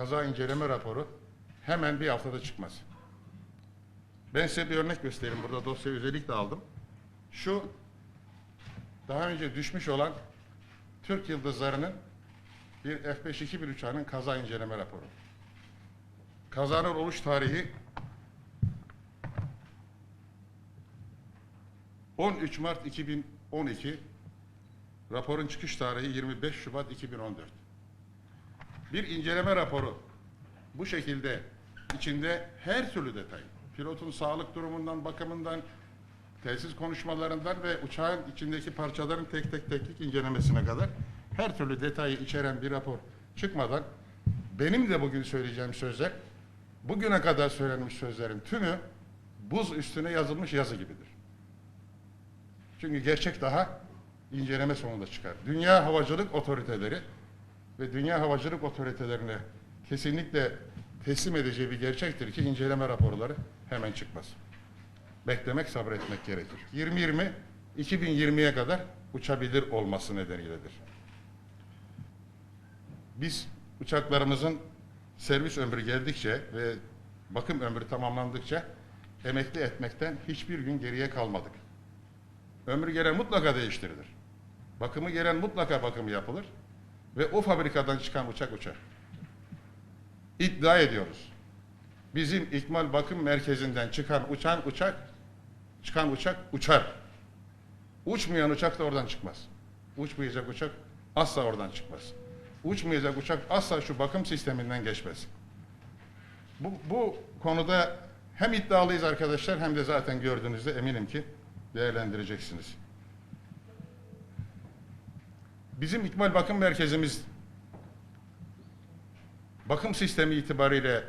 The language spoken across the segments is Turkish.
kaza inceleme raporu hemen bir haftada çıkmaz. Ben size bir örnek göstereyim. Burada dosyayı özellikle aldım. Şu daha önce düşmüş olan Türk Yıldızları'nın bir F-5-2 bir uçağının kaza inceleme raporu. Kazanın oluş tarihi 13 Mart 2012, raporun çıkış tarihi 25 Şubat 2014. Bir inceleme raporu bu şekilde içinde her türlü detay, pilotun sağlık durumundan, bakımından, telsiz konuşmalarından ve uçağın içindeki parçaların tek tek teknik incelemesine kadar her türlü detayı içeren bir rapor çıkmadan benim de bugün söyleyeceğim sözler bugüne kadar söylenmiş sözlerin tümü buz üstüne yazılmış yazı gibidir. Çünkü gerçek daha inceleme sonunda çıkar. Dünya havacılık otoriteleri ve dünya havacılık otoritelerine kesinlikle teslim edeceği bir gerçektir ki inceleme raporları hemen çıkmaz. Beklemek, sabretmek gerekir. 2020 2020'ye kadar uçabilir olması nedeniyledir. Biz uçaklarımızın servis ömrü geldikçe ve bakım ömrü tamamlandıkça emekli etmekten hiçbir gün geriye kalmadık. Ömrü gelen mutlaka değiştirilir. Bakımı gelen mutlaka bakımı yapılır ve o fabrikadan çıkan uçak uçar. İddia ediyoruz. Bizim ikmal bakım merkezinden çıkan uçan uçak, çıkan uçak uçar. Uçmayan uçak da oradan çıkmaz. Uçmayacak uçak asla oradan çıkmaz. Uçmayacak uçak asla şu bakım sisteminden geçmez. Bu, bu konuda hem iddialıyız arkadaşlar hem de zaten gördüğünüzde eminim ki değerlendireceksiniz. Bizim İkmal Bakım Merkezimiz bakım sistemi itibariyle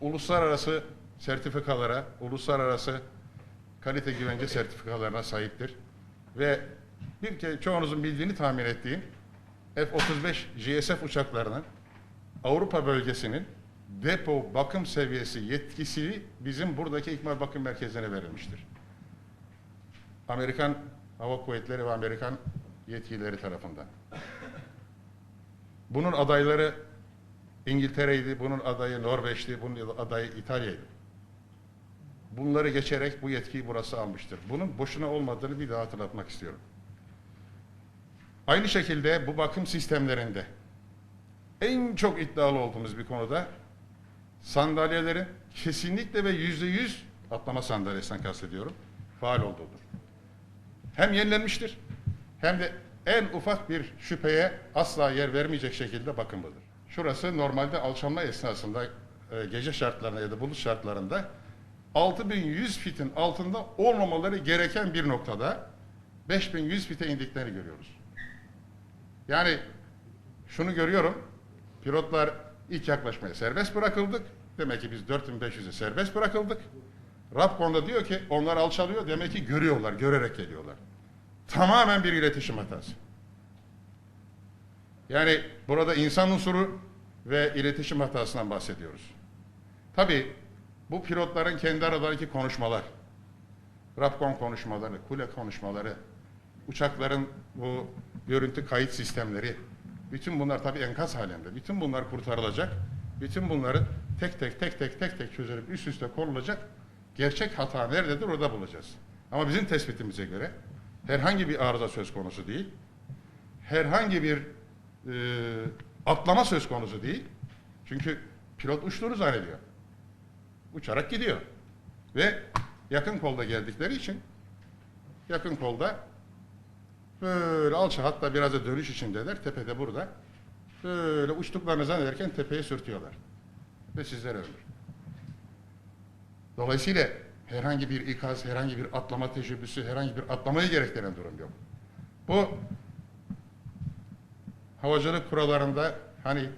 uluslararası sertifikalara, uluslararası kalite güvence sertifikalarına sahiptir. Ve bir kere çoğunuzun bildiğini tahmin ettiğim F-35 JSF uçaklarının Avrupa bölgesinin depo bakım seviyesi yetkisi bizim buradaki İkmal Bakım Merkezi'ne verilmiştir. Amerikan Hava Kuvvetleri ve Amerikan yetkilileri tarafından. Bunun adayları İngiltere'ydi, bunun adayı Norveç'ti, bunun adayı İtalya'ydı. Bunları geçerek bu yetkiyi burası almıştır. Bunun boşuna olmadığını bir daha hatırlatmak istiyorum. Aynı şekilde bu bakım sistemlerinde en çok iddialı olduğumuz bir konuda sandalyelerin kesinlikle ve yüzde yüz atlama sandalyesinden kastediyorum faal olduğudur. Hem yenilenmiştir hem de en ufak bir şüpheye asla yer vermeyecek şekilde bakımlıdır. Şurası normalde alçalma esnasında e, gece şartlarında ya da bulut şartlarında 6100 fitin altında olmamaları gereken bir noktada 5100 fite indiklerini görüyoruz. Yani şunu görüyorum, pilotlar ilk yaklaşmaya serbest bırakıldık. Demek ki biz 4500'e serbest bırakıldık. Rapkon'da diyor ki onlar alçalıyor, demek ki görüyorlar, görerek geliyorlar. Tamamen bir iletişim hatası. Yani burada insan unsuru ve iletişim hatasından bahsediyoruz. Tabii bu pilotların kendi aralarındaki konuşmalar, Rapkon konuşmaları, kule konuşmaları, uçakların bu görüntü kayıt sistemleri, bütün bunlar tabii enkaz halinde. Bütün bunlar kurtarılacak. Bütün bunların tek tek tek tek tek tek çözülüp üst üste konulacak. Gerçek hata nerededir orada bulacağız. Ama bizim tespitimize göre herhangi bir arıza söz konusu değil. Herhangi bir e, atlama söz konusu değil. Çünkü pilot uçtuğunu zannediyor. Uçarak gidiyor. Ve yakın kolda geldikleri için yakın kolda böyle alça hatta biraz da dönüş içindeler. Tepede burada. Böyle uçtuklarını zannederken tepeye sürtüyorlar. Ve sizler ölür. Dolayısıyla herhangi bir ikaz, herhangi bir atlama teşebbüsü, herhangi bir atlamayı gerektiren durum yok. Bu havacılık kurallarında hani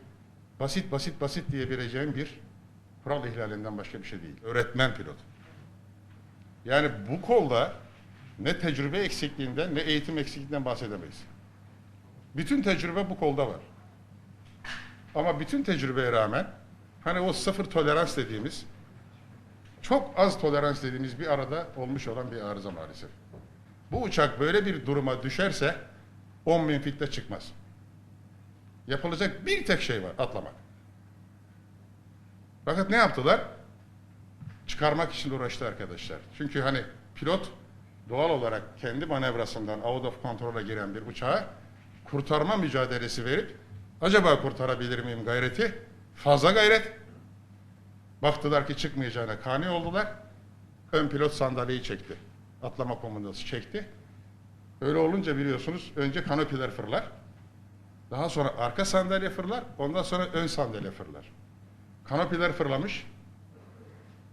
basit basit basit diyebileceğim bir kural ihlalinden başka bir şey değil. Öğretmen pilot. Yani bu kolda ne tecrübe eksikliğinden ne eğitim eksikliğinden bahsedemeyiz. Bütün tecrübe bu kolda var. Ama bütün tecrübeye rağmen hani o sıfır tolerans dediğimiz çok az tolerans dediğimiz bir arada olmuş olan bir arıza maalesef. Bu uçak böyle bir duruma düşerse 10 bin fitte çıkmaz. Yapılacak bir tek şey var atlamak. Fakat ne yaptılar? Çıkarmak için uğraştı arkadaşlar. Çünkü hani pilot doğal olarak kendi manevrasından out of control'a giren bir uçağı kurtarma mücadelesi verip acaba kurtarabilir miyim gayreti? Fazla gayret. Baktılar ki çıkmayacağına kani oldular. Ön pilot sandalyeyi çekti. Atlama komandası çekti. Öyle olunca biliyorsunuz önce kanopiler fırlar. Daha sonra arka sandalye fırlar. Ondan sonra ön sandalye fırlar. Kanopiler fırlamış.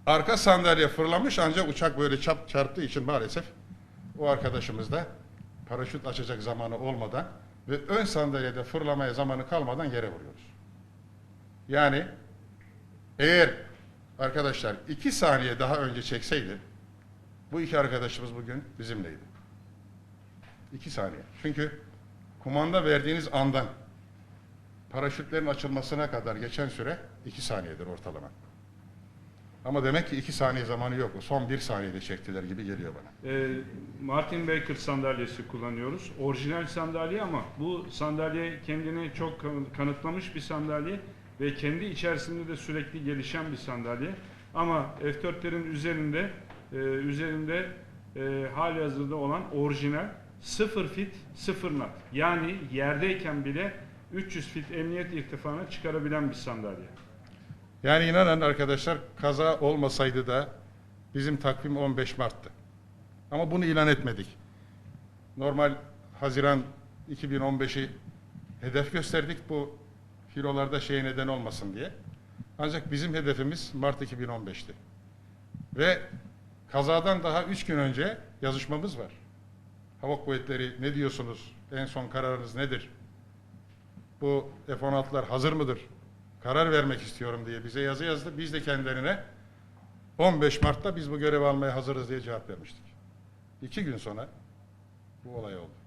Arka sandalye fırlamış ancak uçak böyle çap çarptığı için maalesef o arkadaşımız da paraşüt açacak zamanı olmadan ve ön sandalyede fırlamaya zamanı kalmadan yere vuruyoruz. Yani eğer arkadaşlar iki saniye daha önce çekseydi bu iki arkadaşımız bugün bizimleydi. İki saniye. Çünkü kumanda verdiğiniz andan paraşütlerin açılmasına kadar geçen süre iki saniyedir ortalama. Ama demek ki iki saniye zamanı yok. Son bir saniyede çektiler gibi geliyor bana. Ee, Martin Baker sandalyesi kullanıyoruz. Orijinal sandalye ama bu sandalye kendini çok kan- kanıtlamış bir sandalye ve kendi içerisinde de sürekli gelişen bir sandalye. Ama F4'lerin üzerinde e, üzerinde e, hali hazırda olan orijinal 0 fit 0 knot. Yani yerdeyken bile 300 fit emniyet irtifana çıkarabilen bir sandalye. Yani inanın arkadaşlar kaza olmasaydı da bizim takvim 15 Mart'tı. Ama bunu ilan etmedik. Normal Haziran 2015'i hedef gösterdik bu filolarda şeye neden olmasın diye. Ancak bizim hedefimiz Mart 2015'ti. Ve kazadan daha 3 gün önce yazışmamız var. Hava Kuvvetleri ne diyorsunuz? En son kararınız nedir? Bu F-16'lar hazır mıdır? Karar vermek istiyorum diye bize yazı yazdı. Biz de kendilerine 15 Mart'ta biz bu görevi almaya hazırız diye cevap vermiştik. İki gün sonra bu olay oldu.